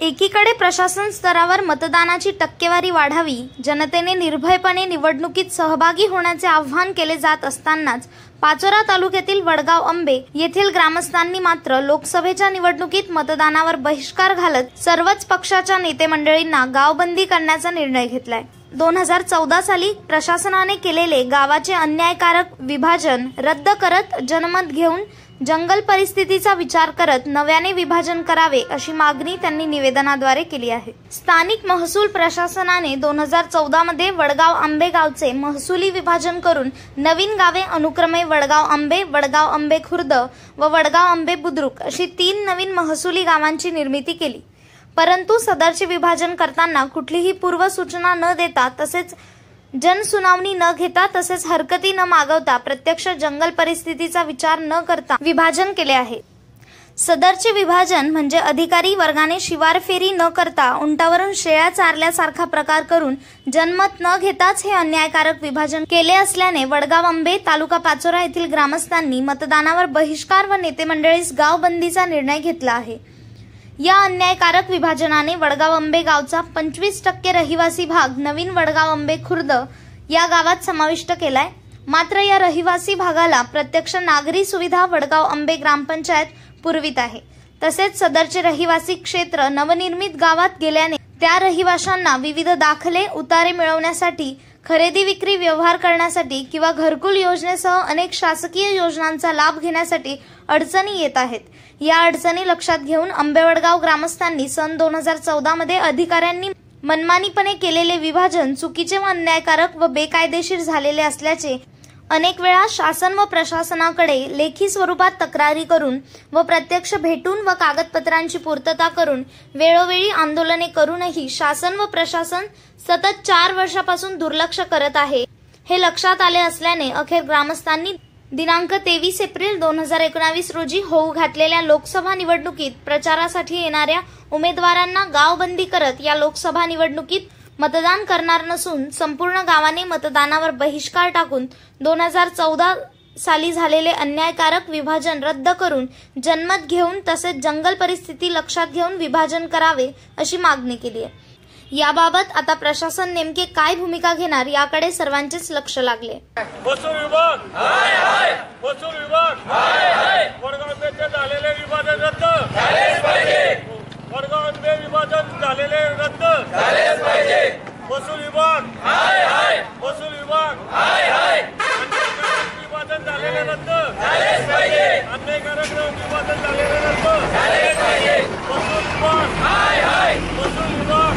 एकीकडे प्रशासन स्तरावर मतदानाची टक्केवारी वाढावी जनतेने निर्भयपणे निवडणुकीत सहभागी होण्याचे आवाहन केले जात असतानाच पाचोरा तालुक्यातील वडगाव आंबे येथील ग्रामस्थांनी मात्र लोकसभेच्या निवडणुकीत मतदानावर बहिष्कार घालत सर्वच पक्षाच्या नेते मंडळींना गावबंदी करण्याचा निर्णय घेतलाय. दोन हजार चौदा साली प्रशासनाने केलेले गावाचे अन्यायकारक विभाजन रद्द करत जनमत घेऊन जंगल परिस्थितीचा विचार करत नव्याने विभाजन करावे अशी मागणी त्यांनी निवेदनाद्वारे केली आहे. स्थानिक महसूल प्रशासनाने दोन हजार चौदा मध्ये वडगाव आंबे गावचे महसुली विभाजन करून नवीन गावे अनुक्रमे वडगाव आंबे वडगाव आंबे खुर्द व वडगाव आंबे बुद्रुक अशी तीन नवीन महसुली गावांची निर्मिती केली. परंतु सदरचे विभाजन करताना कुठलीही पूर्वसूचना न देता तसेच जनसुनावणी न घेता तसेच हरकती न मागवता प्रत्यक्ष जंगल परिस्थितीचा विचार न करता विभाजन केले आहे. सदरचे विभाजन म्हणजे अधिकारी वर्गाने शिवार फेरी न करता उंटावरून शेळ्या चारल्यासारखा प्रकार करून जनमत न घेताच हे अन्यायकारक विभाजन केले असल्याने वडगाव आंबे तालुका पाचोरा येथील ग्रामस्थांनी मतदानावर बहिष्कार व नेते मंडळीस गावबंदीचा निर्णय घेतला आहे. या अन्यायकारक विभाजनाने वडगाव आंबे गावचा पंचवीस टक्के रहिवासी भाग नवीन वडगाव आंबे खुर्द या गावात समाविष्ट केलाय. मात्र या रहिवासी भागाला प्रत्यक्ष नागरी सुविधा वडगाव आंबे ग्रामपंचायत पुरवित आहे. तसेच सदरचे रहिवासी क्षेत्र नवनिर्मित गावात गेल्याने त्या रहिवाशांना विविध दाखले उतारे मिळवण्यासाठी खरेदी विक्री व्यवहार करण्यासाठी किंवा घरकुल योजनेसह अनेक शासकीय योजनांचा लाभ घेण्यासाठी अडचणी येत आहेत. या अडचणी लक्षात घेऊन आंबेवडगाव ग्रामस्थांनी सन दोन हजार चौदा मध्ये अधिकाऱ्यांनी मनमानीपणे केलेले विभाजन चुकीचे व अन्यायकारक व बेकायदेशीर झालेले असल्याचे अनेक वेळा शासन व प्रशासनाकडे लेखी स्वरूपात तक्रारी करून व प्रत्यक्ष भेटून व कागदपत्रांची पूर्तता करून वेळोवेळी आंदोलने करूनही शासन व प्रशासन सतत चार वर्षापासून दुर्लक्ष करत आहे. हे लक्षात आले असल्याने अखेर ग्रामस्थांनी दिनांक तेवीस एप्रिल दोन हजार एकोणावीस रोजी होऊ घातलेल्या लोकसभा निवडणुकीत प्रचारासाठी येणाऱ्या उमेदवारांना गावबंदी करत या लोकसभा निवडणुकीत मतदान करणार नसून संपूर्ण गावाने मतदानावर बहिष्कार टाकून दोन हजार चौदा साली झालेले अन्यायकारक विभाजन रद्द करून जनमत घेऊन तसेच जंगल परिस्थिती लक्षात घेऊन विभाजन करावे अशी मागणी केली आहे. याबाबत आता प्रशासन नेमके काय भूमिका घेणार याकडे सर्वांचेच लक्ष लागले. विभाग! विभाग! झालेले विभाजन रद्द! वडगाव आंबे विभाजन झालेले रद्द. महसूल विभाग. महसूल विभाग. विभाजन झालेले रद्द. अन्यायकारक विभाजन झालेले रद्द. महसूल विभाग. महसूल विभाग.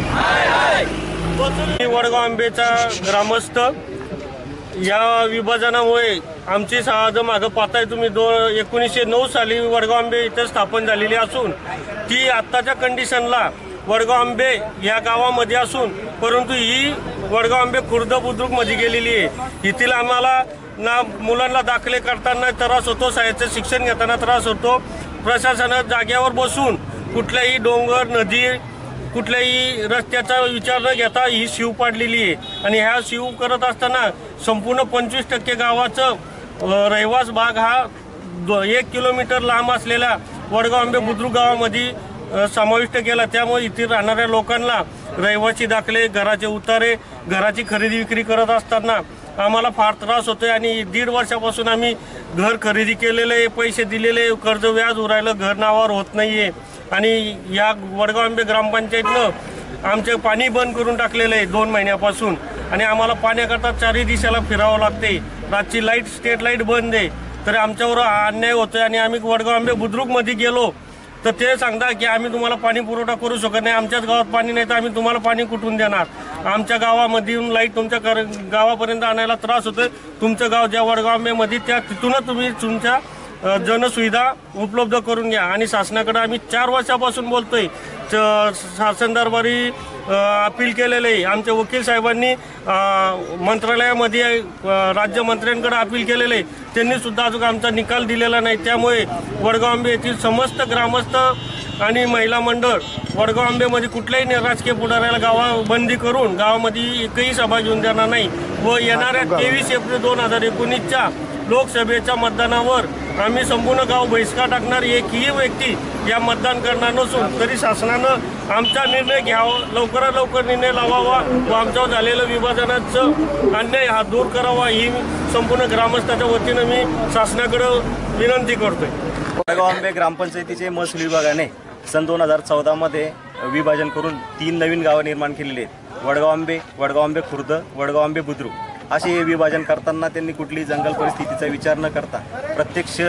महसूल वडगाव आंबेचा ग्रामस्थ. या विभाजनामुळे आमची आज मागं पाहताय तुम्ही. दो एकोणीसशे नऊ साली वडगाव आंबे इथे स्थापन झालेली असून ती आत्ताच्या कंडिशनला वडगाव आंबे या गावामध्ये असून परंतु ही वडगाव आंबे खुर्द बुद्रुकमध्ये गेलेली आहे. येथील आम्हाला ना मुलांना दाखले करताना त्रास होतो शाळेचं शिक्षण घेताना त्रास होतो. प्रशासनात जाग्यावर बसून कुठल्याही डोंगर नदी कुठल्याही रस्त्याचा विचार न घेता ही शिव पाडलेली आहे. आणि ह्या शिव करत असताना संपूर्ण पंचवीस टक्के गावाचं रहिवास भाग हा दो- एक किलोमीटर लांब असलेल्या वडगाव आंबे बुद्रुक गावामध्ये समाविष्ट केला. त्यामुळे इथे राहणाऱ्या लोकांना रहिवासी दाखले घराचे उतारे घराची खरेदी विक्री करत असताना आम्हाला फार त्रास होतोय आणि दीड वर्षापासून आम्ही घर खरेदी केलेलं आहे पैसे दिलेले कर्ज व्याज उरायलं घर नावावर होत नाही आहे आणि या वडगाव आंबे ग्रामपंचायतनं आमचे पाणी बंद करून टाकलेलं आहे दोन महिन्यापासून. आणि आम्हाला पाण्याकरता चारही दिशेला फिरावं लागते. रातची लाइट स्टेट लाइट बंद आहे. तर आमच्यावर अन्याय अन्याय होतोय आणि आम्ही वडगाव आंबे बुद्रुकमध्ये गेलो. तर ते सांगता की आम्ही तुम्हाला पाणी पुरवठा करू शकत नाही. आमच्याच गावात पाणी नाही तर आम्ही तुम्हाला पाणी कुठून देणार? आमच्या गावामध्ये येऊन लाइट तुमच्या कर- गावापर्यंत आणायला त्रास होतोय. तुमचं गाव ज्या वडगाव आंबेमध्ये त्या तिथूनच तुम्ही तुमच्या जनसुविधा उपलब्ध करून घ्या. आणि शासनाकडे आम्ही चार वर्षापासून बोलतोय. शासन दरबारी अपील केलेलं आहे. आमच्या वकील साहेबांनी मंत्रालयामध्ये राज्यमंत्र्यांकडे अपील केलेलं आहे. त्यांनी सुद्धा अजून आमचा निकाल दिलेला नाही. त्यामुळे वडगाव आंबे येथील समस्त ग्रामस्थ आणि महिला मंडळ वडगाव आंबेमध्ये कुठल्याही राजकीय पुढाऱ्याला गावा बंदी करून गावामध्ये एकही सभा घेऊन देणार नाही व येणाऱ्या तेवीस एप्रिल दोन हजार एकोणीसच्या लोकसभेच्या मतदानावर आम्ही संपूर्ण गाव बहिष्कार टाकणार एकही व्यक्ती या मतदान करणार नसून तरी शासनानं आमचा निर्णय घ्यावा लवकरात लवकर निर्णय लावावा व आमच्यावर झालेलं विभाजनाचं अन्याय हा दूर करावा ही संपूर्ण ग्रामस्थाच्या वतीनं मी शासनाकडं विनंती करतोय. वडगाव आंबे ग्रामपंचायतीचे महसूल विभागाने सन दोन हजार चौदामध्ये विभाजन करून तीन नवीन गावं निर्माण केलेली आहेत. वडगाव आंबे वडगाव आंबे खुर्द वडगाव आंबे बुद्रुक. असे हे विभाजन करताना त्यांनी कुठलीही जंगल परिस्थितीचा विचार न करता प्रत्यक्ष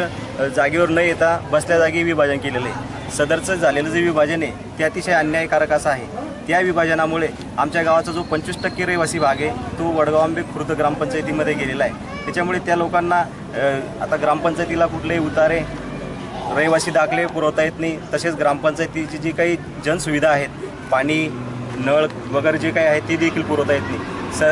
जागेवर न येता बसल्या जागी विभाजन केलेलं. आहे सदरचं झालेलं जे विभाजन आहे ते अतिशय अन्यायकारक असं आहे. त्या विभाजनामुळे आमच्या गावाचा जो पंचवीस टक्के रहिवासी भाग आहे तो वडगाव आंबे खुर्द ग्रामपंचायतीमध्ये गेलेला आहे. त्याच्यामुळे त्या लोकांना आता ग्रामपंचायतीला कुठलेही उतारे रहिवासी दाखले पुरवता येत नाही. तसेच ग्रामपंचायतीची जी काही जनसुविधा आहेत पाणी नळ वगैरे जे काही आहे ते देखील पुरवता येत नाही. स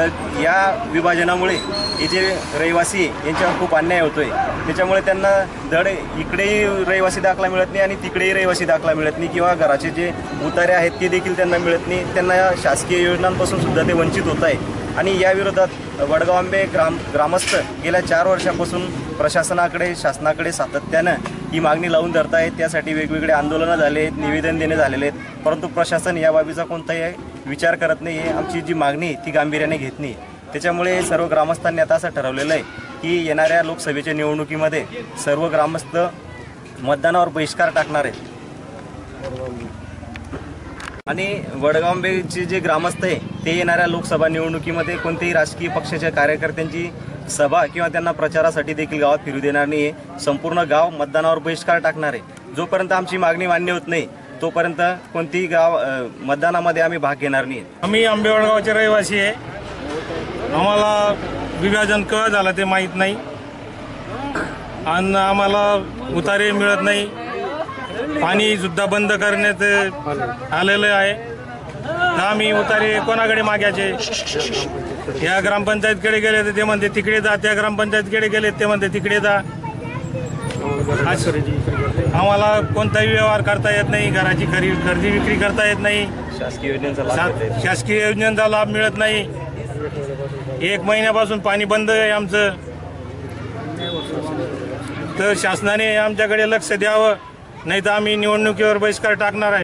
या विभाजनामुळे हे जे रहिवासी यांच्यावर खूप अन्याय होतोय. त्याच्यामुळे त्यांना धड इकडेही रहिवासी दाखला मिळत नाही आणि तिकडेही रहिवासी दाखला मिळत नाही किंवा घराचे जे उतारे आहेत ते देखील त्यांना मिळत नाही. त्यांना या शासकीय योजनांपासून सुद्धा ते वंचित होत आहे. आणि या विरोधात वडगाव आंबे ग्राम ग्रामस्थ गेल्या चार वर्षापासून प्रशासनाकडे शासनाकडे सातत्यानं ही मागणी लावून धरत आहेत त्यासाठी वेगवेगळे आंदोलनं झाले आहेत निवेदन देणे झालेले आहेत. परंतु प्रशासन या बाबीचा कोणताही विचार करत नाही आहे. आमची जी मागणी ती गांभीर्याने घेत नाही त्याच्यामुळे सर्व ग्रामस्थांनी आता असं ठरवलेलं आहे की येणाऱ्या लोकसभेच्या निवडणुकीमध्ये सर्व ग्रामस्थ मतदानावर बहिष्कार टाकणार आहेत. आणि वडगांबेचे जे ग्रामस्थ आहे ते येणाऱ्या लोकसभा निवडणुकीमध्ये कोणत्याही राजकीय पक्षाच्या कार्यकर्त्यांची सभा किंवा त्यांना प्रचारासाठी देखील गावात फिरू देणार नाही आहे संपूर्ण गाव मतदानावर बहिष्कार टाकणार आहे. जोपर्यंत आमची मागणी मान्य होत नाही तोपर्यंत कोणतीही गाव मतदानामध्ये आम्ही भाग घेणार नाही. आम्ही आंबेवडगावचे रहिवासी आहे. आम्हाला विभाजन केव्हा झालं ते माहीत नाही. आणि आम्हाला उतारे मिळत नाही. पाणी सुद्धा बंद करण्यात आलेलं आहे. आम्ही उतारे कोणाकडे मागायचे? या ग्रामपंचायतकडे गेले तर ते म्हणते तिकडे जा. त्या ग्रामपंचायतकडे गेले ते म्हणते तिकडे जा. आम्हाला कोणताही व्यवहार करता येत नाही घराची खरी खरेदी विक्री करता येत नाही. शासकीय योजनेचा लाभ शा- घेता येईल. शासकीय योजनेचा लाभ मिळत नाही. एक महिन्यापासून पाणी बंद आहे आमचं. तर शासनाने आमच्याकडे लक्ष द्यावं नाही तर आम्ही निवडणुकीवर बहिष्कार टाकणार आहे.